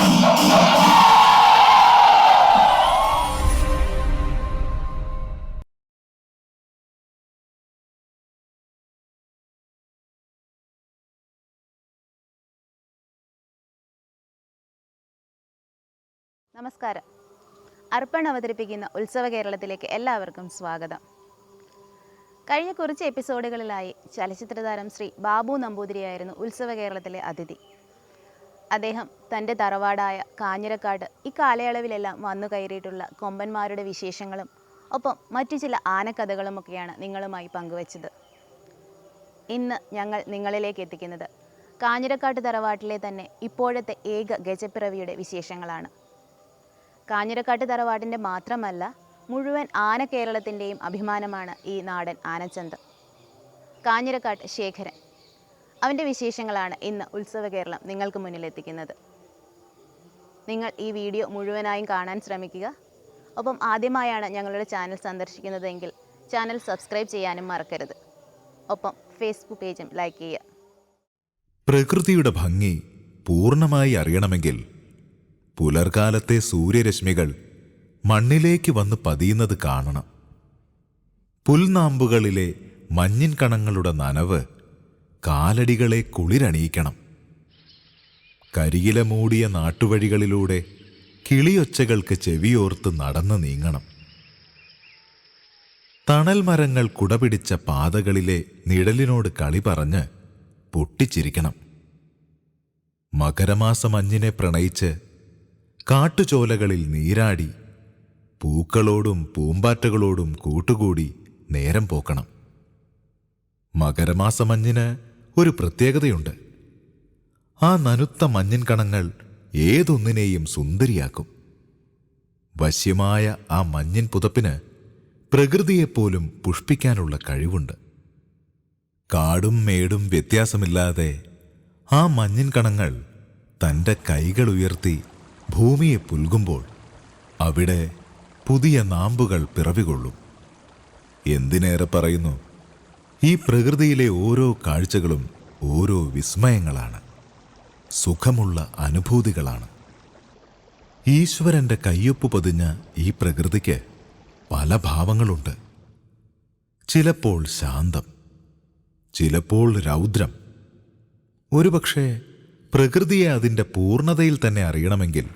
നമസ്കാരം. അർപ്പൺ അവതരിപ്പിക്കുന്ന ഉത്സവ കേരളത്തിലേക്ക് എല്ലാവർക്കും സ്വാഗതം. കഴിഞ്ഞ കുറച്ച് എപ്പിസോഡുകളിലായി ചലച്ചിത്രതാരം ശ്രീ ബാബു നമ്പൂതിരിയായിരുന്നു ഉത്സവ കേരളത്തിലെ അതിഥി. അദ്ദേഹം തന്റെ തറവാടായ കാഞ്ഞിരക്കാട് ഈ കാലയളവിലെല്ലാം വന്നു കയറിയിട്ടുള്ള കൊമ്പന്മാരുടെ വിശേഷങ്ങളും ഒപ്പം മറ്റു ചില ആനക്കഥകളുമൊക്കെയാണ് നിങ്ങളുമായി പങ്കുവച്ചത്. ഇന്ന് ഞങ്ങൾ നിങ്ങളിലേക്ക് എത്തിക്കുന്നത് കാഞ്ഞിരക്കാട്ട് തറവാട്ടിലെ തന്നെ ഇപ്പോഴത്തെ ഏക ഗജപ്പിറവിയുടെ വിശേഷങ്ങളാണ്. കാഞ്ഞിരക്കാട്ട് തറവാട്ടിന്റെ മാത്രമല്ല മുഴുവൻ ആന കേരളത്തിന്റെയും അഭിമാനമാണ് ഈ നാടൻ ആനച്ചന്ത്. കാഞ്ഞിരക്കാട്ട് ശേഖരൻ അവന്റെ വിശേഷങ്ങളാണ് ഇന്ന് ഉത്സവ കേരളം നിങ്ങൾക്ക് മുന്നിലെത്തിക്കുന്നത് നിങ്ങൾ ഈ വീഡിയോ മുഴുവനായും കാണാൻ ശ്രമിക്കുക. ഒപ്പം ആദ്യമായാണ് ഞങ്ങളുടെ ചാനൽ സന്ദർശിക്കുന്നതെങ്കിൽ ചാനൽ സബ്സ്ക്രൈബ് ചെയ്യാനും മറക്കരുത്. ഒപ്പം ഫേസ്ബുക്ക് പേജും ലൈക്ക് ചെയ്യുക. പ്രകൃതിയുടെ ഭംഗി പൂർണമായി അറിയണമെങ്കിൽ പുലർകാലത്തെ സൂര്യരശ്മികൾ മണ്ണിലേക്ക് വന്ന് പതിയുന്നത് കാണണം. പുൽനാമ്പുകളിലെ മഞ്ഞിൻ കണങ്ങളുടെ നനവ് കാലടികളെ കുളിരണിയിക്കണം. കരിയില മൂടിയ നാട്ടുവഴികളിലൂടെ കിളിയൊച്ചകൾക്ക് ചെവിയോർത്ത് നടന്നു നീങ്ങണം. തണൽ മരങ്ങൾ കുടപിടിച്ച പാതകളിലെ നിഴലിനോട് കളി പറഞ്ഞ് പൊട്ടിച്ചിരിക്കണം. മകരമാസമഞ്ഞിനെ പ്രണയിച്ച് കാട്ടുചോലകളിൽ നീരാടി പൂക്കളോടും പൂമ്പാറ്റകളോടും കൂട്ടുകൂടി നേരം പോക്കണം. മകരമാസ മഞ്ഞിന് ഒരു പ്രത്യേകതയുണ്ട്. ആ നനുത്ത മഞ്ഞിൻ കണങ്ങൾ ഏതൊന്നിനെയും സുന്ദരിയാക്കും. വശ്യമായ ആ മഞ്ഞിൻ പുതപ്പിന് പ്രകൃതിയെപ്പോലും പുഷ്പിക്കാനുള്ള കഴിവുണ്ട്. കാടും മേടും വ്യത്യാസമില്ലാതെ ആ മഞ്ഞിൻ കണങ്ങൾ തന്റെ കൈകൾ ഉയർത്തി ഭൂമിയെ പുൽകുമ്പോൾ അവിടെ പുതിയ നാമ്പുകൾ പിറവികൊള്ളും. എന്തിനേറെ പറയുന്നു? ഈ പ്രകൃതിയിലെ ഓരോ കാഴ്ചകളും ഓരോ വിസ്മയങ്ങളാണ്. സുഖമുള്ള അനുഭൂതികളാണ്. ഈശ്വരന്റെ കയ്യൊപ്പ് പതിഞ്ഞ ഈ പ്രകൃതിക്ക് പല ഭാവങ്ങളുണ്ട്. ചിലപ്പോൾ ശാന്തം ചിലപ്പോൾ രൗദ്രം. ഒരുപക്ഷെ പ്രകൃതിയെ അതിന്റെ പൂർണതയിൽ തന്നെ അറിയണമെങ്കിൽ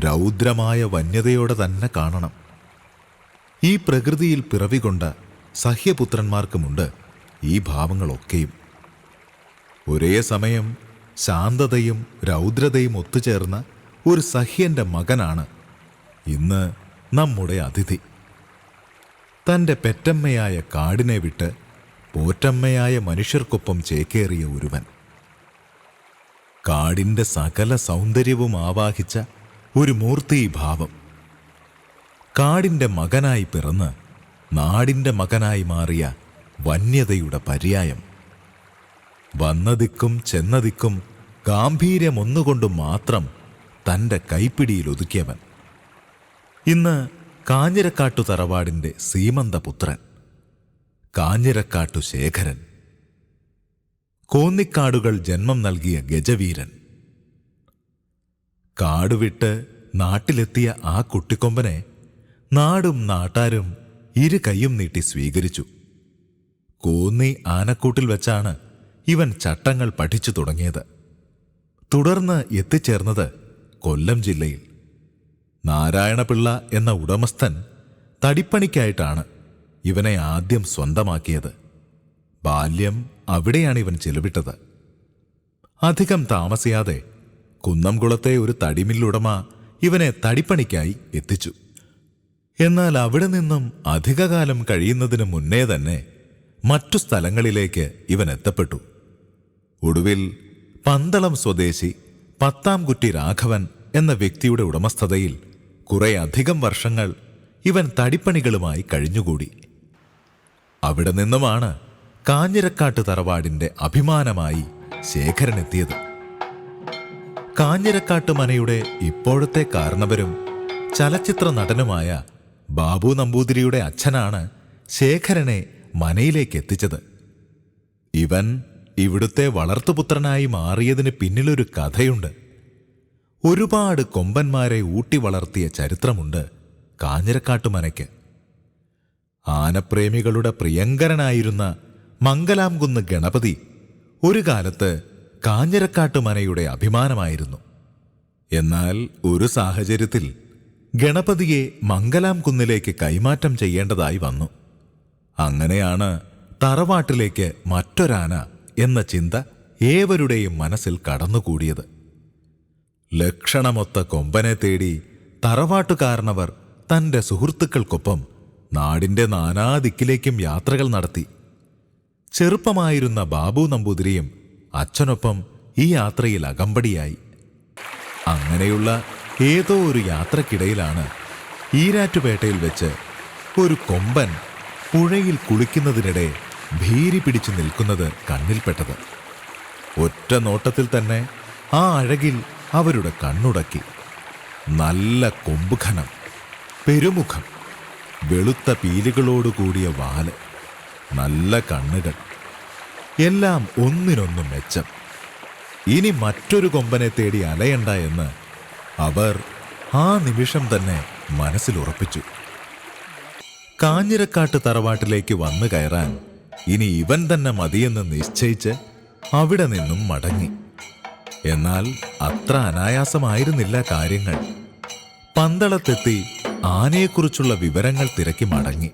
രൗദ്രമായ വന്യതയോടെ തന്നെ കാണണം. ഈ പ്രകൃതിയിൽ പിറവികൊണ്ട സഹ്യപുത്രന്മാർക്കുമുണ്ട് ഈ ഭാവങ്ങളൊക്കെയും. ഒരേ സമയം ശാന്തതയും രൗദ്രതയും ഒത്തുചേർന്ന ഒരു സഹ്യന്റെ മകനാണ് ഇന്ന് നമ്മുടെ അതിഥി. തന്റെ പെറ്റമ്മയായ കാടിനെ വിട്ട് പോറ്റമ്മയായ മനുഷ്യർക്കൊപ്പം ചേക്കേറിയ ഒരുവൻ. കാടിന്റെ സകല സൗന്ദര്യവും ആവാഹിച്ച ഒരു മൂർത്തിഭാവം കാടിന്റെ മകനായി പിറന്ന് നാടിന്റെ മകനായി മാറിയ വന്യതയുടെ പര്യായം. വന്നതിക്കും ചെന്നതിക്കും ഗാംഭീര്യമൊന്നുകൊണ്ട് മാത്രം തന്റെ കൈപ്പിടിയിൽ ഒതുക്കിയവൻ. ഇന്ന് കാഞ്ഞിരക്കാട്ടു തറവാടിന്റെ സീമന്തപുത്രൻ കാഞ്ഞിരക്കാട്ടു ശേഖരൻ കോന്നിക്കാടുകൾ ജന്മം നൽകിയ ഗജവീരൻ. കാടുവിട്ട് നാട്ടിലെത്തിയ ആ കുട്ടിക്കൊമ്പനെ നാടും നാട്ടാരും ഇരു കൈയും നീട്ടി സ്വീകരിച്ചു. കോന്നി ആനക്കൂട്ടിൽ വെച്ചാണ് ഇവൻ ചട്ടങ്ങൾ പഠിച്ചു തുടങ്ങിയത്. തുടർന്ന് എത്തിച്ചേർന്നത് കൊല്ലം ജില്ലയിൽ. നാരായണപിള്ള എന്ന ഉടമസ്ഥൻ തടിപ്പണിക്കായിട്ടാണ് ഇവനെ ആദ്യം സ്വന്തമാക്കിയത്. ബാല്യം അവിടെയാണ് ഇവൻ ചെലവിട്ടത്. അധികം താമസിയാതെ കുന്നംകുളത്തെ ഒരു തടിമില്ലുടമ ഇവനെ തടിപ്പണിക്കായി എത്തിച്ചു. എന്നാൽ അവിടെ നിന്നും അധികകാലം കഴിയുന്നതിന് മുന്നേ തന്നെ മറ്റു സ്ഥലങ്ങളിലേക്ക് ഇവൻ എത്തപ്പെട്ടു. ഒടുവിൽ പന്തളം സ്വദേശി പത്താം കുറ്റി രാഘവൻ എന്ന വ്യക്തിയുടെ ഉടമസ്ഥതയിൽ കുറെ അധികം വർഷങ്ങൾ ഇവൻ തടിപ്പണികളുമായി കഴിഞ്ഞുകൂടി. അവിടെ നിന്നുമാണ് കാഞ്ഞിരക്കാട്ട് തറവാടിന്റെ അഭിമാനമായി ശേഖരനെത്തിയത്. കാഞ്ഞിരക്കാട്ട് മനയുടെ ഇപ്പോഴത്തെ കാരണവരും ചലച്ചിത്ര നടനുമായ ബാബു നമ്പൂതിരിയുടെ അച്ഛനാണ് ശേഖരനെ മനയിലേക്ക് എത്തിച്ചത് ഇവൻ ഇവിടുത്തെ വളർത്തുപുത്രനായി മാറിയതിന് പിന്നിലൊരു കഥയുണ്ട്. ഒരുപാട് കൊമ്പന്മാരെ ഊട്ടി വളർത്തിയ ചരിത്രമുണ്ട് കാഞ്ഞിരക്കാട്ടുമനയ്ക്ക് ആനപ്രേമികളുടെ പ്രിയങ്കരനായിരുന്ന മംഗലാംകുന്ന് ഗണപതി ഒരു കാലത്ത് കാഞ്ഞിരക്കാട്ടുമനയുടെ അഭിമാനമായിരുന്നു. എന്നാൽ ഒരു സാഹചര്യത്തിൽ ഗണപതിയെ മംഗലാം കുന്നിലേക്ക് കൈമാറ്റം ചെയ്യേണ്ടതായി വന്നു. അങ്ങനെയാണ് തറവാട്ടിലേക്ക് മറ്റൊരാന എന്ന ചിന്ത ഏവരുടെയും മനസ്സിൽ കടന്നുകൂടിയത്. ലക്ഷണമൊത്ത കൊമ്പനെ തേടി തറവാട്ടുകാരനവർ തന്റെ സുഹൃത്തുക്കൾക്കൊപ്പം നാടിന്റെ നാനാദിക്കിലേക്കും യാത്രകൾ നടത്തി. ചെറുപ്പമായിരുന്ന ബാബു നമ്പൂതിരിയും അച്ഛനൊപ്പം ഈ യാത്രയിൽ അകമ്പടിയായി. അങ്ങനെയുള്ള ഏതോ ഒരു യാത്രക്കിടയിലാണ് ഈരാറ്റുപേട്ടയിൽ വെച്ച് ഒരു കൊമ്പൻ പുഴയിൽ കുളിക്കുന്നതിനിടെ ഭീരി പിടിച്ചു നിൽക്കുന്നത് കണ്ണിൽപ്പെട്ടത്. ഒറ്റ നോട്ടത്തിൽ തന്നെ ആ അഴകിൽ അവരുടെ കണ്ണുടക്കി. നല്ല കൊമ്പുഖനം പെരുമുഖം വെളുത്ത പീലികളോടുകൂടിയ വാൽ നല്ല കണ്ണുകൾ എല്ലാം ഒന്നിനൊന്നും മെച്ചം. ഇനി മറ്റൊരു കൊമ്പനെ തേടി അലയണ്ട എന്ന് അവർ ആ നിമിഷം തന്നെ മനസ്സിൽ ഉറപ്പിച്ചു. കാഞ്ഞിരക്കാട്ട് തറവാട്ടിലേക്ക് വന്നു കയറാൻ ഇനി ഇവൻ തന്നെ മതിയെന്ന് നിശ്ചയിച്ച് അവിടെ നിന്നും മടങ്ങി. എന്നാൽ അത്ര അനായാസമായിരുന്നില്ല കാര്യങ്ങൾ. പന്തളത്തെത്തി ആനയെക്കുറിച്ചുള്ള വിവരങ്ങൾ തിരക്കി മടങ്ങി.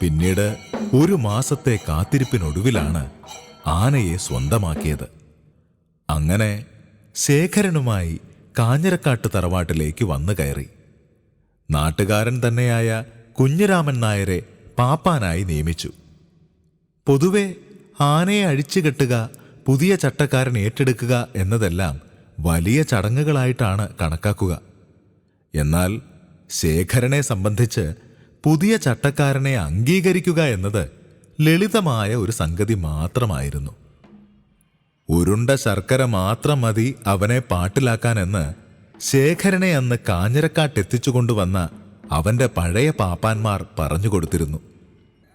പിന്നീട് ഒരു മാസത്തെ കാത്തിരിപ്പിനൊടുവിലാണ് ആനയെ സ്വന്തമാക്കിയത്. അങ്ങനെ ശേഖരനുമായി കാഞ്ഞിരക്കാട്ട് തറവാട്ടിലേക്ക് വന്നു കയറി. നാട്ടുകാരൻ തന്നെയായ കുഞ്ഞിരാമൻ നായരെ പാപ്പാനായി നിയമിച്ചു. പൊതുവെ ആനയെ അഴിച്ചുകെട്ടുക പുതിയ ചട്ടക്കാരൻ ഏറ്റെടുക്കുക എന്നതെല്ലാം വലിയ ചടങ്ങുകളായിട്ടാണ് കണക്കാക്കുക. എന്നാൽ ശേഖരനെ സംബന്ധിച്ച് പുതിയ ചട്ടക്കാരനെ അംഗീകരിക്കുക എന്നത് ലളിതമായ ഒരു സംഗതി മാത്രമായിരുന്നു. ഉരുണ്ട ശർക്കര മാത്രം മതി അവനെ പാട്ടിലാക്കാനെന്ന് ശേഖരനെ അന്ന് കാഞ്ഞിരക്കാട്ടെത്തിച്ചുകൊണ്ടുവന്ന അവന്റെ പഴയ പാപ്പാന്മാർ പറഞ്ഞുകൊടുത്തിരുന്നു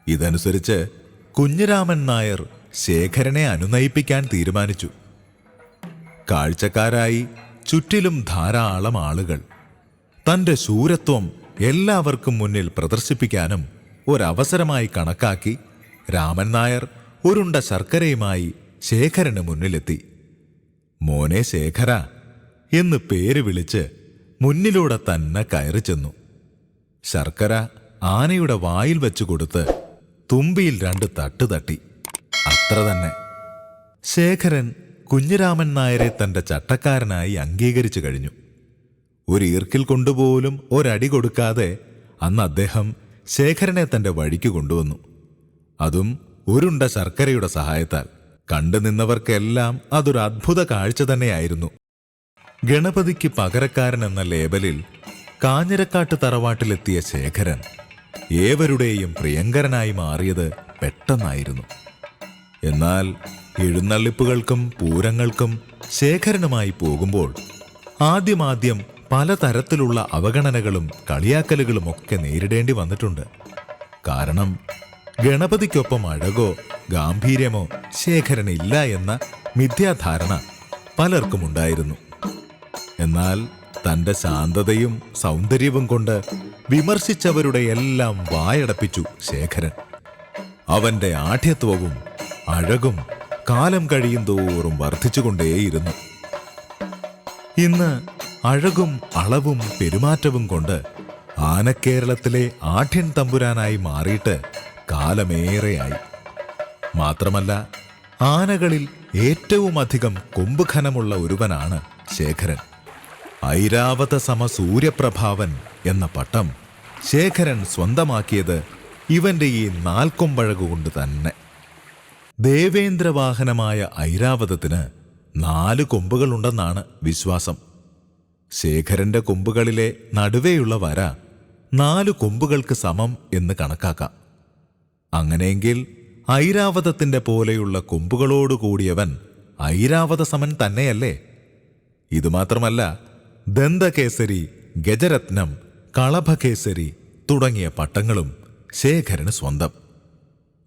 ഇതനുസരിച്ച് കുഞ്ഞിരാമൻ നായർ ശേഖരനെ അനുനയിപ്പിക്കാൻ തീരുമാനിച്ചു. കാഴ്ചക്കാരായി ചുറ്റിലും ധാരാളം ആളുകൾ. തന്റെ ശൂരത്വം എല്ലാവർക്കും മുന്നിൽ പ്രദർശിപ്പിക്കാനും ഒരവസരമായി കണക്കാക്കി രാമൻ നായർ ഉരുണ്ട ശർക്കരയുമായി ശേഖരന് മുന്നിലെത്തി. മോനെ ശേഖര എന്ന് പേര് വിളിച്ച് മുന്നിലൂടെ തന്നെ കയറി ചെന്നു. ശർക്കര ആനയുടെ വായിൽ വെച്ചു കൊടുത്ത് തുമ്പിയിൽ രണ്ട് തട്ട് തട്ടി. അത്ര തന്നെ. ശേഖരൻ കുഞ്ഞിരാമൻ നായരെ തന്റെ ചട്ടക്കാരനായി അംഗീകരിച്ചു കഴിഞ്ഞു. ഒരു ഈർക്കിൽ കൊണ്ടുപോലും ഒരടി കൊടുക്കാതെ അന്ന് അദ്ദേഹം ശേഖരനെ തന്റെ വഴിക്ക് കൊണ്ടുവന്നു. അതും ഒരുണ്ട ശർക്കരയുടെ സഹായത്താൽ. കണ്ടു നിന്നവർക്കെല്ലാം അതൊരു അത്ഭുത കാഴ്ച തന്നെയായിരുന്നു. ഗണപതിക്ക് പകരക്കാരൻ എന്ന ലേബലിൽ കാഞ്ഞിരക്കാട്ട് തറവാട്ടിലെത്തിയ ശേഖരൻ ഏവരുടെയും പ്രിയങ്കരനായി മാറിയത് പെട്ടെന്നായിരുന്നു. എന്നാൽ എഴുന്നള്ളിപ്പുകൾക്കും പൂരങ്ങൾക്കും ശേഖരനുമായി പോകുമ്പോൾ ആദ്യമാദ്യം പലതരത്തിലുള്ള അവഗണനകളും കളിയാക്കലുകളുമൊക്കെ നേരിടേണ്ടി വന്നിട്ടുണ്ട്. കാരണം ഗണപതിക്കൊപ്പം അഴകോ ഗാംഭീര്യമോ ശേഖരനില്ല എന്ന മിഥ്യാധാരണ പലർക്കും ഉണ്ടായിരുന്നു എന്നാൽ തന്റെ ശാന്തതയും സൗന്ദര്യവും കൊണ്ട് വിമർശിച്ചവരുടെ എല്ലാം വായടപ്പിച്ചു ശേഖരൻ. അവന്റെ ആഠ്യത്വവും അഴകും കാലം കഴിയും തോറും വർദ്ധിച്ചുകൊണ്ടേയിരുന്നു. ഇന്ന് അഴകും അളവും പെരുമാറ്റവും കൊണ്ട് ആനക്കേരളത്തിലെ ആഠ്യൻ തമ്പുരാനായി മാറിയിട്ട് കാലമേറെയായി. മാത്രമല്ല ആനകളിൽ ഏറ്റവുമധികം കൊമ്പുഖനമുള്ള ഒരുവനാണ് ശേഖരൻ. ഐരാവത സമ സൂര്യപ്രഭാവൻ എന്ന പട്ടം ശേഖരൻ സ്വന്തമാക്കിയത് ഇവന്റെ ഈ നാൽക്കൊമ്പഴകുകൊണ്ട് തന്നെ. ദേവേന്ദ്രവാഹനമായ ഐരാവതത്തിന് നാല് കൊമ്പുകളുണ്ടെന്നാണ് വിശ്വാസം. ശേഖരന്റെ കൊമ്പുകളിലെ നടുവേയുള്ള വര നാല് കൊമ്പുകൾക്ക് സമം എന്ന് കണക്കാക്കാം. അങ്ങനെയെങ്കിൽ ഐരാവതത്തിന്റെ പോലെയുള്ള കൊമ്പുകളോടുകൂടിയവൻ ഐരാവത സമൻ തന്നെയല്ലേ? ഇതുമാത്രമല്ല ദന്തകേസരി ഗജരത്നം കളഭകേസരി തുടങ്ങിയ പട്ടങ്ങളും ശേഖരന് സ്വന്തം.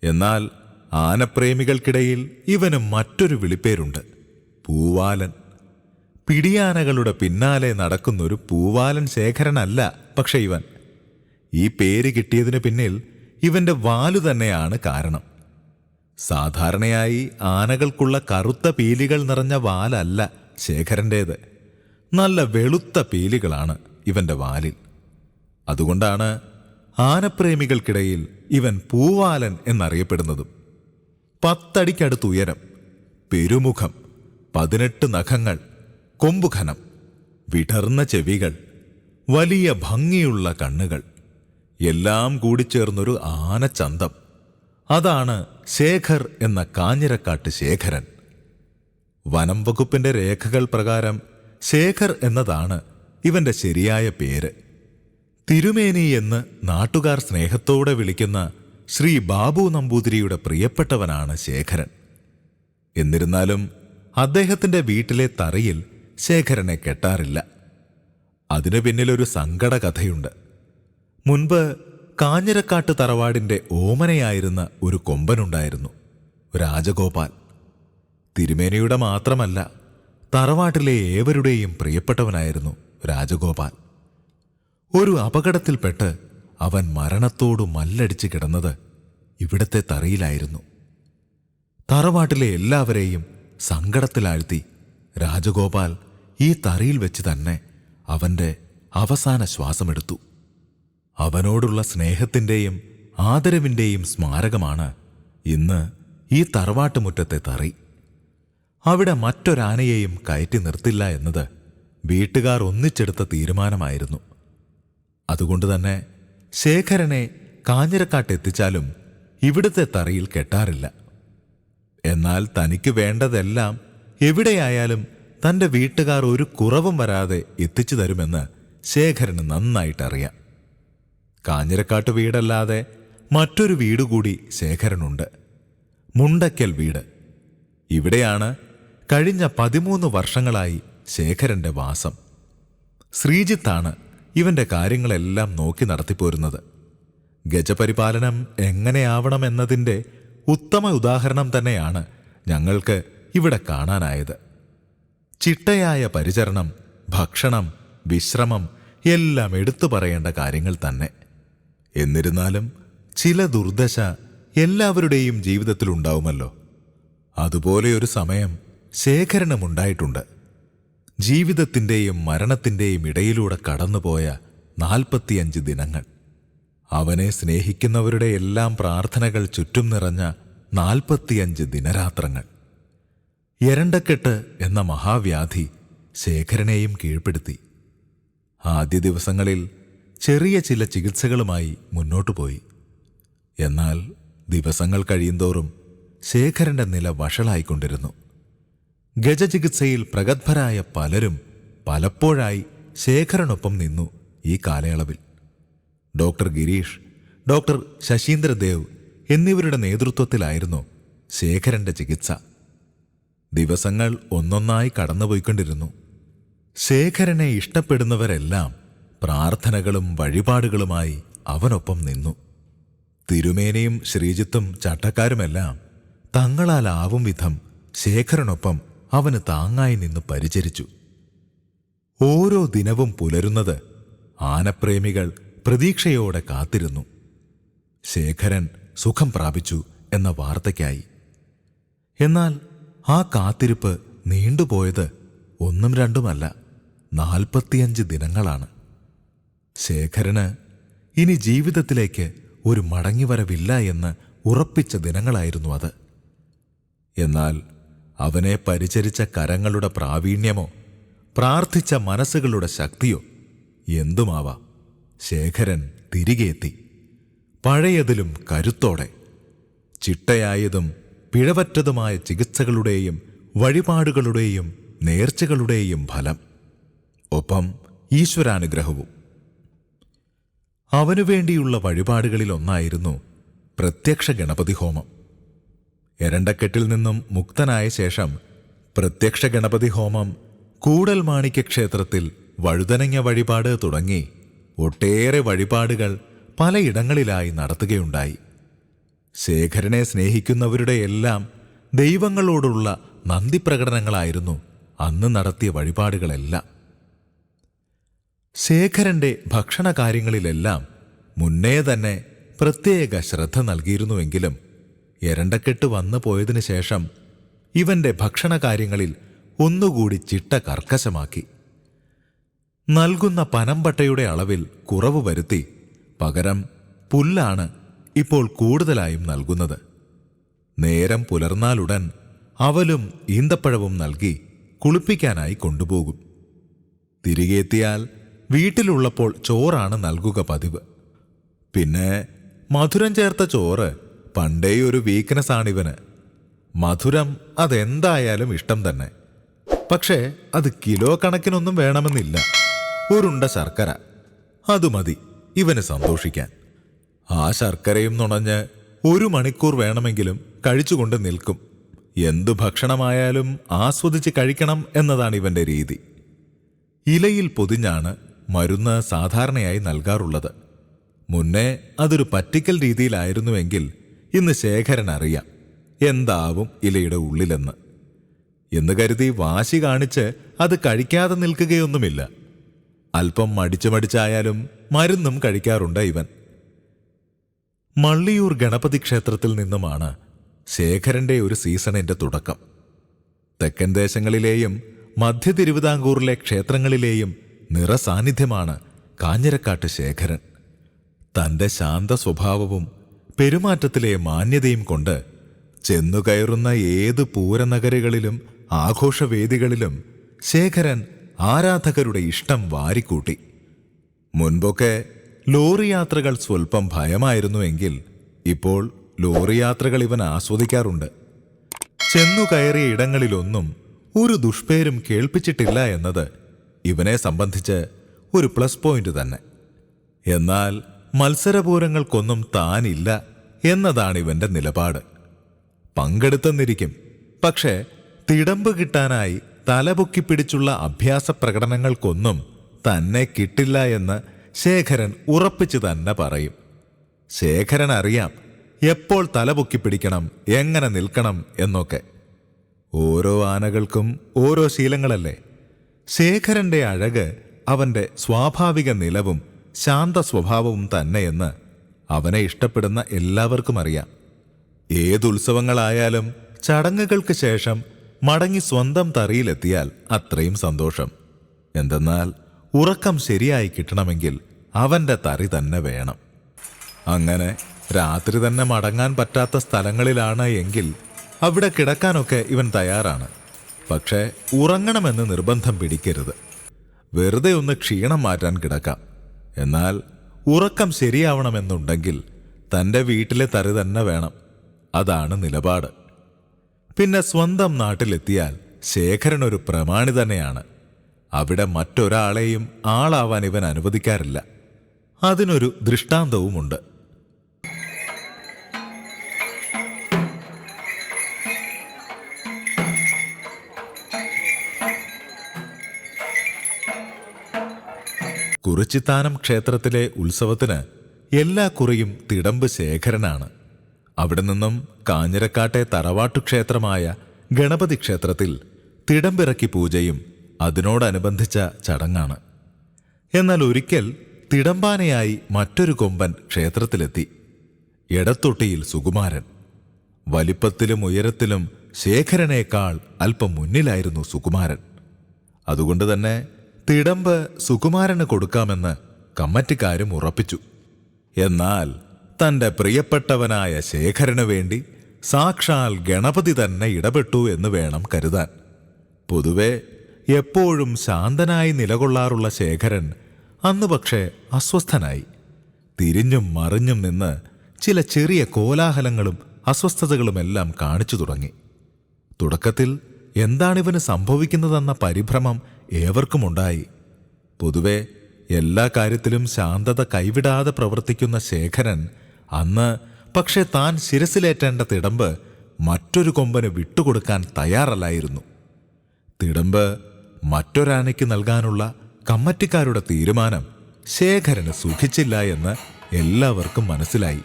എന്നാൽ ആനപ്രേമികൾക്കിടയിൽ ഇവന് മറ്റൊരു വിളിപ്പേരുണ്ട് പൂവാലൻ. പിടിയാനകളുടെ പിന്നാലെ നടക്കുന്നൊരു പൂവാലൻ ശേഖരനല്ല പക്ഷേ ഇവൻ. ഈ പേര് കിട്ടിയതിനു പിന്നിൽ ഇവന്റെ വാലു തന്നെയാണ് കാരണം. സാധാരണയായി ആനകൾക്കുള്ള കറുത്ത പീലികൾ നിറഞ്ഞ വാലല്ല ശേഖരന്റേത് നല്ല വെളുത്ത പീലികളാണ് ഇവന്റെ വാലിൽ. അതുകൊണ്ടാണ് ആനപ്രേമികൾക്കിടയിൽ ഇവൻ പൂവാലൻ എന്നറിയപ്പെടുന്നതും. പത്തടിക്കടുത്ത് ഉയരം പെരുമുഖം പതിനെട്ട് നഖങ്ങൾ കൊമ്പുഖനം വിടർന്ന ചെവികൾ വലിയ ഭംഗിയുള്ള കണ്ണുകൾ. എല്ലാം കൂടി ചേർന്നൊരു ആനച്ചന്തം അതാണ് ശേഖർ എന്ന കാഞ്ഞിരക്കാട്ട് ശേഖരൻ. വനം വകുപ്പിന്റെ രേഖകൾ പ്രകാരം ശേഖർ എന്നതാണ് ഇവന്റെ ശരിയായ പേര്. തിരുമേനി എന്ന് നാട്ടുകാർ സ്നേഹത്തോടെ വിളിക്കുന്ന ശ്രീ ബാബു നമ്പൂതിരിയുടെ പ്രിയപ്പെട്ടവനാണ് ശേഖരൻ. എന്നിരുന്നാലും അദ്ദേഹത്തിന്റെ വീട്ടിലെ തറയിൽ ശേഖരനെ കെട്ടാറില്ല. അതിനു പിന്നിലൊരു സങ്കട കഥയുണ്ട് മുൻപ് കാഞ്ഞിരക്കാട്ട് തറവാടിന്റെ ഓമനയായിരുന്ന ഒരു കൊമ്പനുണ്ടായിരുന്നു രാജഗോപാൽ. തിരുമേനിയുടെ മാത്രമല്ല തറവാട്ടിലെ ഏവരുടെയും പ്രിയപ്പെട്ടവനായിരുന്നു രാജഗോപാൽ. ഒരു അപകടത്തിൽപ്പെട്ട് അവൻ മരണത്തോടു മല്ലടിച്ച് കിടന്നത് ഇവിടത്തെ തറയിലായിരുന്നു. തറവാട്ടിലെ എല്ലാവരെയും സങ്കടത്തിലാഴ്ത്തി രാജഗോപാൽ ഈ തറയിൽ വെച്ച് തന്നെ അവന്റെ അവസാന ശ്വാസമെടുത്തു. അവനോടുള്ള സ്നേഹത്തിന്റെയും ആദരവിന്റെയും സ്മാരകമാണ് ഇന്ന് ഈ തറവാട്ടുമുറ്റത്തെ തറി. അവിടെ മറ്റൊരാനയെയും കയറ്റി നിർത്തില്ല എന്നത് വീട്ടുകാർ ഒന്നിച്ചെടുത്ത തീരുമാനമായിരുന്നു. അതുകൊണ്ട് തന്നെ ശേഖരനെ കാഞ്ഞിരക്കാട്ടെത്തിച്ചാലും ഇവിടുത്തെ തറയിൽ കെട്ടാറില്ല. എന്നാൽ തനിക്ക് വേണ്ടതെല്ലാം എവിടെയായാലും തന്റെ വീട്ടുകാർ ഒരു കുറവും വരാതെ എത്തിച്ചു തരുമെന്ന് ശേഖരന് നന്നായിട്ടറിയാം. കാഞ്ഞിരക്കാട്ട് വീടല്ലാതെ മറ്റൊരു വീട് കൂടി ശേഖരനുണ്ട്. മുണ്ടക്കൽ വീട്. ഇവിടെയാണ് കഴിഞ്ഞ പതിമൂന്ന് വർഷങ്ങളായി ശേഖരന്റെ വാസം. ശ്രീജിത്താണ് ഇവന്റെ കാര്യങ്ങളെല്ലാം നോക്കി നടത്തിപ്പോരുന്നത്. ഗജപരിപാലനം എങ്ങനെയാവണമെന്നതിന്റെ ഉത്തമ ഉദാഹരണം തന്നെയാണ് ഞങ്ങൾക്ക് ഇവിടെ കാണാനായത്. ചിട്ടയായ പരിചരണം ഭക്ഷണം വിശ്രമം എല്ലാം എടുത്തു പറയേണ്ട കാര്യങ്ങൾ തന്നെ. എന്നിരുന്നാലും ചില ദുർദശ എല്ലാവരുടെയും ജീവിതത്തിലുണ്ടാവുമല്ലോ അതുപോലെ ഒരു സമയം ശേഖരണമുണ്ടായിട്ടുണ്ട്. ജീവിതത്തിന്റെയും മരണത്തിന്റെയും ഇടയിലൂടെ കടന്നുപോയ നാൽപ്പത്തിയഞ്ച് ദിനങ്ങൾ. അവനെ സ്നേഹിക്കുന്നവരുടെ എല്ലാം പ്രാർത്ഥനകൾ ചുറ്റും നിറഞ്ഞ നാൽപ്പത്തിയഞ്ച് ദിനരാത്രങ്ങൾ. എരണ്ടക്കെട്ട് എന്ന മഹാവ്യാധി ശേഖരനെയും കീഴ്പ്പെടുത്തി. ആദ്യ ദിവസങ്ങളിൽ ചെറിയ ചില ചികിത്സകളുമായി മുന്നോട്ടു പോയി. എന്നാൽ ദിവസങ്ങൾ കഴിയുന്തോറും ശേഖരന്റെ നില വഷളായിക്കൊണ്ടിരുന്നു. ഗജചികിത്സയിൽ പ്രഗത്ഭരായ പലരും പലപ്പോഴായി ശേഖരനൊപ്പം നിന്നു ഈ കാലയളവിൽ. ഡോക്ടർ ഗിരീഷ് ഡോക്ടർ ശശീന്ദ്രദേവ് എന്നിവരുടെ നേതൃത്വത്തിലായിരുന്നു ശേഖരന്റെ ചികിത്സ. ദിവസങ്ങൾ ഒന്നൊന്നായി കടന്നുപോയിക്കൊണ്ടിരുന്നു. ശേഖരനെ ഇഷ്ടപ്പെടുന്നവരെല്ലാം പ്രാർത്ഥനകളും വഴിപാടുകളുമായി അവനൊപ്പം നിന്നു. തിരുമേനയും ശ്രീജിത്തും ചട്ടക്കാരുമെല്ലാം തങ്ങളാലാവും വിധം ശേഖരനൊപ്പം അവന് താങ്ങായി നിന്ന് പരിചരിച്ചു. ഓരോ ദിനവും പുലരുന്നത് ആനപ്രേമികൾ പ്രതീക്ഷയോടെ കാത്തിരുന്നു. ശേഖരൻ സുഖം പ്രാപിച്ചു എന്ന വാർത്തയ്ക്കായി. എന്നാൽ ആ കാത്തിരിപ്പ് നീണ്ടുപോയത് ഒന്നും രണ്ടുമല്ല നാൽപ്പത്തിയഞ്ച് ദിനങ്ങളാണ്. ശേഖരന് ഇനി ജീവിതത്തിലേക്ക് ഒരു മടങ്ങിവരവില്ല എന്ന് ഉറപ്പിച്ച ദിനങ്ങളായിരുന്നു അത്. എന്നാൽ അവനെ പരിചരിച്ച കരങ്ങളുടെ പ്രാവീണ്യമോ പ്രാർത്ഥിച്ച മനസ്സുകളുടെ ശക്തിയോ എന്തുമാവാ? ശേഖരൻ തിരികെ എത്തി. പഴയതിലും കരുത്തോടെ ചിട്ടയായതും പിഴവറ്റതുമായ ചികിത്സകളുടെയും വഴിപാടുകളുടെയും നേർച്ചകളുടെയും ഫലം. ഒപ്പം ഈശ്വരാനുഗ്രഹവും. അവനു വേണ്ടിയുള്ള വഴിപാടുകളിൽ ഒന്നായിരുന്നു പ്രത്യക്ഷ ഗണപതി ഹോമം. എരണ്ടക്കെട്ടിൽ നിന്നും മുക്തനായ ശേഷം പ്രത്യക്ഷ ഗണപതി ഹോമം കൂടൽ മാണിക്യ ക്ഷേത്രത്തിൽ വഴുതനങ്ങ വഴിപാട് തുടങ്ങി ഒട്ടേറെ വഴിപാടുകൾ പലയിടങ്ങളിലായി നടത്തുകയുണ്ടായി. ശേഖരനെ സ്നേഹിക്കുന്നവരുടെ എല്ലാം ദൈവങ്ങളോടുള്ള നന്ദിപ്രകടനങ്ങളായിരുന്നു അന്ന് നടത്തിയ വഴിപാടുകളെല്ലാം. ശേഖരന്റെ ഭക്ഷണ കാര്യങ്ങളിലെല്ലാം മുന്നേ തന്നെ പ്രത്യേക ശ്രദ്ധ നൽകിയിരുന്നുവെങ്കിലും എരണ്ടക്കെട്ട് വന്നു പോയതിനു ശേഷം ഇവന്റെ ഭക്ഷണകാര്യങ്ങളിൽ ഒന്നുകൂടി ചിട്ട കർക്കശമാക്കി. നൽകുന്ന പനമ്പട്ടയുടെ അളവിൽ കുറവ് വരുത്തി പകരം പുല്ലാണ് ഇപ്പോൾ കൂടുതലായും നൽകുന്നത്. നേരം പുലർന്നാലുടൻ അവലും ഈന്തപ്പഴവും നൽകി കുളിപ്പിക്കാനായി കൊണ്ടുപോകും. തിരികെ എത്തിയാൽ വീട്ടിലുള്ളപ്പോൾ ചോറാണ് നൽകുക പതിവ്. പിന്നെ മധുരം ചേർത്ത ചോറ് പണ്ടേ ഒരു വീക്ക്നെസ് ആണിവന്. മധുരം അതെന്തായാലും ഇഷ്ടം തന്നെ. പക്ഷേ അത് കിലോ കണക്കിനൊന്നും വേണമെന്നില്ല. ഒരുണ്ട ശർക്കര. അത് മതി ഇവന് സന്തോഷിക്കാൻ. ആ ശർക്കരയും നുണഞ്ഞ് ഒരു മണിക്കൂർ വേണമെങ്കിലും കഴിച്ചുകൊണ്ട് നിൽക്കും. എന്തു ഭക്ഷണമായാലും ആസ്വദിച്ച് കഴിക്കണം എന്നതാണ് ഇവന്റെ രീതി. ഇലയിൽ പൊതിഞ്ഞാണ് മരുന്ന് സാധാരണയായി നൽകാറുള്ളത്. മുന്നേ അതൊരു പറ്റിക്കൽ രീതിയിലായിരുന്നുവെങ്കിൽ ഇന്ന് ശേഖരൻ അറിയാം എന്താവും ഇലയുടെ ഉള്ളിലെന്ന്. എന്ന് കരുതി വാശി കാണിച്ച് അത് കഴിക്കാതെ നിൽക്കുകയൊന്നുമില്ല. അല്പം മടിച്ചു മടിച്ചായാലും മരുന്നും കഴിക്കാറുണ്ട് ഇവൻ. മള്ളിയൂർ ഗണപതി ക്ഷേത്രത്തിൽ നിന്നുമാണ് ശേഖരന്റെ ഒരു സീസണിന്റെ തുടക്കം. തെക്കൻ ദേശങ്ങളിലെയും മധ്യ തിരുവിതാംകൂറിലെ ക്ഷേത്രങ്ങളിലെയും നിറസാന്നിധ്യമാണ് കാഞ്ഞിരക്കാട്ട് ശേഖരൻ. തന്റെ ശാന്ത സ്വഭാവവും പെരുമാറ്റത്തിലെ മാന്യതയും കൊണ്ട് ചെന്നുകയറുന്ന ഏത് പൂരനഗരികളിലും ആഘോഷവേദികളിലും ശേഖരൻ ആരാധകരുടെ ഇഷ്ടം വാരിക്കൂട്ടി. മുൻപൊക്കെ ലോറി യാത്രകൾ സ്വൽപ്പം ഭയമായിരുന്നുവെങ്കിൽ ഇപ്പോൾ ലോറി യാത്രകൾ ഇവൻ ആസ്വദിക്കാറുണ്ട്. ചെന്നു കയറിയ ഇടങ്ങളിലൊന്നും ഒരു ദുഷ്പേരും കേൾപ്പിച്ചിട്ടില്ല എന്നത് ഇവനെ സംബന്ധിച്ച് ഒരു പ്ലസ് പോയിന്റ് തന്നെ. എന്നാൽ മത്സരപൂരങ്ങൾക്കൊന്നും താനില്ല എന്നതാണ് ഇവന്റെ നിലപാട്. പങ്കെടുത്തെന്നിരിക്കും. പക്ഷേ തിടമ്പ് കിട്ടാനായി തലപൊക്കിപ്പിടിച്ചുള്ള അഭ്യാസ പ്രകടനങ്ങൾക്കൊന്നും തന്നെ കിട്ടില്ല എന്ന് ശേഖരൻ ഉറപ്പിച്ചു തന്നെ പറയും. ശേഖരൻ അറിയാം എപ്പോൾ തലപൊക്കിപ്പിടിക്കണം എങ്ങനെ നിൽക്കണം എന്നൊക്കെ. ഓരോ ആനകൾക്കും ഓരോ ശീലങ്ങളല്ലേ? ശേഖരന്റെ അഴക് അവന്റെ സ്വാഭാവിക നിലവും ശാന്ത സ്വഭാവവും തന്നെയെന്ന് അവനെ ഇഷ്ടപ്പെടുന്ന എല്ലാവർക്കും അറിയാം. ഏതുത്സവങ്ങളായാലും ചടങ്ങുകൾക്ക് ശേഷം മടങ്ങി സ്വന്തം തറിയിലെത്തിയാൽ അത്രയും സന്തോഷം. എന്തെന്നാൽ ഉറക്കം ശരിയായി കിട്ടണമെങ്കിൽ അവന്റെ തറി തന്നെ വേണം. അങ്ങനെ രാത്രി തന്നെ മടങ്ങാൻ പറ്റാത്ത സ്ഥലങ്ങളിലാണ് എങ്കിൽ അവിടെ കിടക്കാനൊക്കെ ഇവൻ തയ്യാറാണ്. പക്ഷേ ഉറങ്ങണമെന്ന് നിർബന്ധം പിടിക്കരുത്. വെറുതെ ഒന്ന് ക്ഷീണം മാറ്റാൻ കിടക്കാം. എന്നാൽ ഉറക്കം ശരിയാവണമെന്നുണ്ടെങ്കിൽ തന്റെ വീട്ടിലെ തറി തന്നെ വേണം. അതാണ് നിലപാട്. പിന്നെ സ്വന്തം നാട്ടിലെത്തിയാൽ ശേഖരൻ ഒരു പ്രമാണി തന്നെയാണ്. അവിടെ മറ്റൊരാളെയും ആളാവാൻ ഇവൻ അനുവദിക്കാറില്ല. അതിനൊരു ദൃഷ്ടാന്തവുമുണ്ട്. കുറിച്ചിത്താനം ക്ഷേത്രത്തിലെ ഉത്സവത്തിന് എല്ലാ കുറിയും തിടമ്പ് ശേഖരനാണ്. അവിടെ നിന്നും കാഞ്ഞിരക്കാട്ടെ തറവാട്ടു ക്ഷേത്രമായ ഗണപതി ക്ഷേത്രത്തിൽ തിടമ്പിറക്കി പൂജയും അതിനോടനുബന്ധിച്ച ചടങ്ങാണ്. എന്നാൽ ഒരിക്കൽ തിടമ്പാനയായി മറ്റൊരു കൊമ്പൻ ക്ഷേത്രത്തിലെത്തി. എടത്തൊട്ടിയിൽ സുകുമാരൻ. വലിപ്പത്തിലും ഉയരത്തിലും ശേഖരനേക്കാൾ അല്പം മുന്നിലായിരുന്നു സുകുമാരൻ. അതുകൊണ്ട് തന്നെ തിടമ്പ് സുകുമാരന് കൊടുക്കാമെന്ന് കമ്മറ്റിക്കാരും ഉറപ്പിച്ചു. എന്നാൽ തന്റെ പ്രിയപ്പെട്ടവനായ ശേഖരന് വേണ്ടി സാക്ഷാൽ ഗണപതി തന്നെ ഇടപെട്ടു എന്ന് വേണം കരുതാൻ. പൊതുവെ എപ്പോഴും ശാന്തനായി നിലകൊള്ളാറുള്ള ശേഖരൻ അന്ന് പക്ഷേ അസ്വസ്ഥനായി. തിരിഞ്ഞും മറിഞ്ഞും നിന്ന് ചില ചെറിയ കോലാഹലങ്ങളും അസ്വസ്ഥതകളുമെല്ലാം കാണിച്ചു തുടങ്ങി. തുടക്കത്തിൽ എന്താണിവന് സംഭവിക്കുന്നതെന്ന പരിഭ്രമം ഏവർക്കുമുണ്ടായി. പൊതുവെ എല്ലാ കാര്യത്തിലും ശാന്തത കൈവിടാതെ പ്രവർത്തിക്കുന്ന ശേഖരൻ അന്ന് പക്ഷെ താൻ ശിരസിലേറ്റേണ്ട തിടമ്പ് മറ്റൊരു കൊമ്പന് വിട്ടുകൊടുക്കാൻ തയ്യാറല്ലായിരുന്നു. തിടമ്പ് മറ്റൊരാനയ്ക്ക് നൽകാനുള്ള കമ്മറ്റിക്കാരുടെ തീരുമാനം ശേഖരന് സുഖിച്ചില്ല എന്ന് എല്ലാവർക്കും മനസ്സിലായി.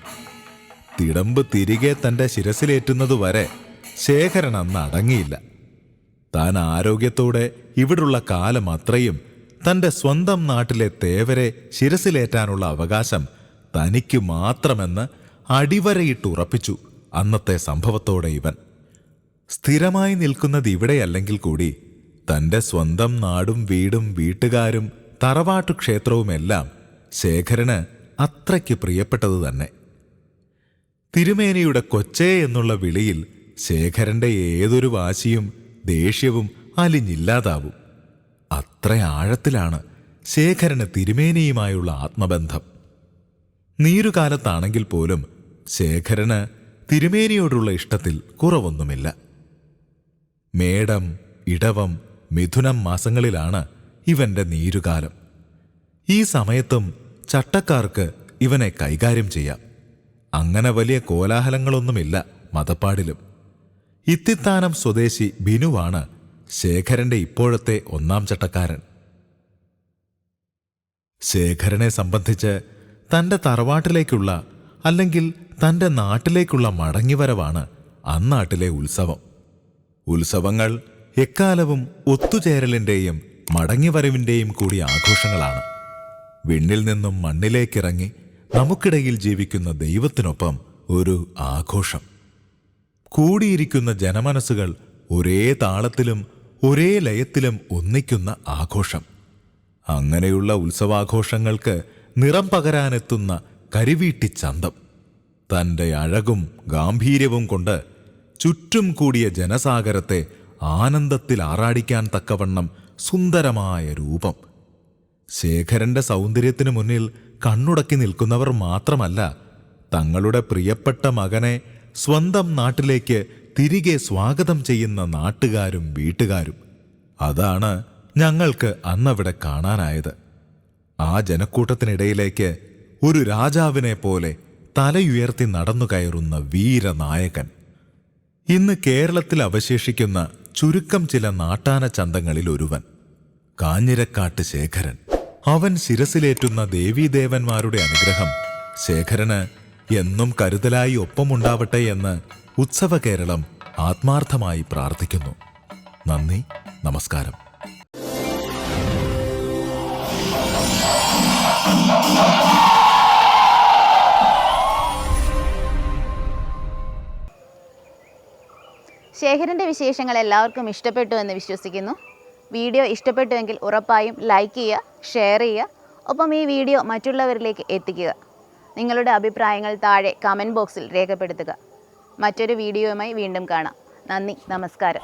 തിടമ്പ് തിരികെ തന്റെ ശിരസിലേറ്റുന്നതുവരെ ശേഖരൻ അന്ന് അടങ്ങിയില്ല. താൻ ആരോഗ്യത്തോടെ ഇവിടുള്ള കാലം അത്രയും തന്റെ സ്വന്തം നാട്ടിലെ തേവരെ ശിരസിലേറ്റാനുള്ള അവകാശം തനിക്ക് മാത്രമെന്ന് അടിവരയിട്ടുറപ്പിച്ചു അന്നത്തെ സംഭവത്തോടെ ഇവൻ. സ്ഥിരമായി നിൽക്കുന്നത് ഇവിടെയല്ലെങ്കിൽ കൂടി തന്റെ സ്വന്തം നാടും വീടും വീട്ടുകാരും തറവാട്ടു ക്ഷേത്രവുമെല്ലാം ശേഖരന് അത്രയ്ക്ക് പ്രിയപ്പെട്ടത് തന്നെ. തിരുമേനിയുടെ കൊച്ചേ എന്നുള്ള വിളിയിൽ ശേഖരന്റെ ഏതൊരു വാശിയും ദേഷ്യവും അലിഞ്ഞില്ലാതാവും. അത്ര ആഴത്തിലാണ് ശേഖരന് തിരുമേനിയുമായുള്ള ആത്മബന്ധം. നീരുകാലത്താണെങ്കിൽ പോലും ശേഖരന് തിരുമേനിയോടുള്ള ഇഷ്ടത്തിൽ കുറവൊന്നുമില്ല. മേടം ഇടവം മിഥുനം മാസങ്ങളിലാണ് ഇവന്റെ നീരുകാലം. ഈ സമയത്തും ചട്ടക്കാർക്ക് ഇവനെ കൈകാര്യം ചെയ്യാം. അങ്ങനെ വലിയ കോലാഹലങ്ങളൊന്നുമില്ല മതപ്പാടിലും. ഇത്തിത്താനം സ്വദേശി ബിനുവാണ് ശേഖരന്റെ ഇപ്പോഴത്തെ ഒന്നാം ചട്ടക്കാരൻ. ശേഖരനെ സംബന്ധിച്ച് തന്റെ തറവാട്ടിലേക്കുള്ള അല്ലെങ്കിൽ തന്റെ നാട്ടിലേക്കുള്ള മടങ്ങിവരവാണ് അന്നാട്ടിലെ ഉത്സവം. ഉത്സവങ്ങൾ എക്കാലവും ഒത്തുചേരലിന്റെയും മടങ്ങിവരവിന്റെയും കൂടി ആഘോഷങ്ങളാണ്. വിണ്ണിൽ നിന്നും മണ്ണിലേക്കിറങ്ങി നമുക്കിടയിൽ ജീവിക്കുന്ന ദൈവത്തിനൊപ്പം ഒരു ആഘോഷം. കൂടിയിരിക്കുന്ന ജനമനസ്സുകൾ ഒരേ താളത്തിലും ഒരേ ലയത്തിലും ഒന്നിക്കുന്ന ആഘോഷം. അങ്ങനെയുള്ള ഉത്സവാഘോഷങ്ങൾക്ക് നിറം പകരാനെത്തുന്ന കരിവീട്ടി ചന്തം. തന്റെ അഴകും ഗാംഭീര്യവും കൊണ്ട് ചുറ്റും കൂടിയ ജനസാഗരത്തെ ആനന്ദത്തിൽ ആറാടിക്കാൻ തക്കവണ്ണം സുന്ദരമായ രൂപം. ശേഖരന്റെ സൗന്ദര്യത്തിനു മുന്നിൽ കണ്ണുടക്കി നിൽക്കുന്നവർ മാത്രമല്ല തങ്ങളുടെ പ്രിയപ്പെട്ട മകനെ സ്വന്തം നാട്ടിലേക്ക് തിരികെ സ്വാഗതം ചെയ്യുന്ന നാട്ടുകാരും വീട്ടുകാരും. അതാണ് ഞങ്ങൾക്ക് അന്നവിടെ കാണാനായത്. ആ ജനക്കൂട്ടത്തിനിടയിലേക്ക് ഒരു രാജാവിനെ പോലെ തലയുയർത്തി നടന്നു കയറുന്ന വീരനായകൻ. ഇന്ന് കേരളത്തിൽ അവശേഷിക്കുന്ന ചുരുക്കം ചില നാട്ടാന ചന്തങ്ങളിൽ ഒരുവൻ കാഞ്ഞിരക്കാട്ട് ശേഖരൻ. അവൻ ശിരസിലേറ്റുന്ന ദേവീദേവന്മാരുടെ അനുഗ്രഹം ശേഖരന് എന്നും കരുതലായി ഒപ്പമുണ്ടാവട്ടെ എന്ന് ഉത്സവ കേരളം ആത്മാർത്ഥമായി പ്രാർത്ഥിക്കുന്നു. നന്ദി നമസ്കാരം. ശേഖരന്റെ വിശേഷങ്ങൾ എല്ലാവർക്കും ഇഷ്ടപ്പെട്ടു എന്ന് വിശ്വസിക്കുന്നു. വീഡിയോ ഇഷ്ടപ്പെട്ടുവെങ്കിൽ ഉറപ്പായും ലൈക്ക് ചെയ്യുക ഷെയർ ചെയ്യുക. ഒപ്പം ഈ വീഡിയോ മറ്റുള്ളവരിലേക്ക് എത്തിക്കുക. നിങ്ങളുടെ അഭിപ്രായങ്ങൾ താഴെ കമന്റ് ബോക്സിൽ രേഖപ്പെടുത്തുക. മറ്റൊരു വീഡിയോയുമായി വീണ്ടും കാണാം. നന്ദി നമസ്കാരം.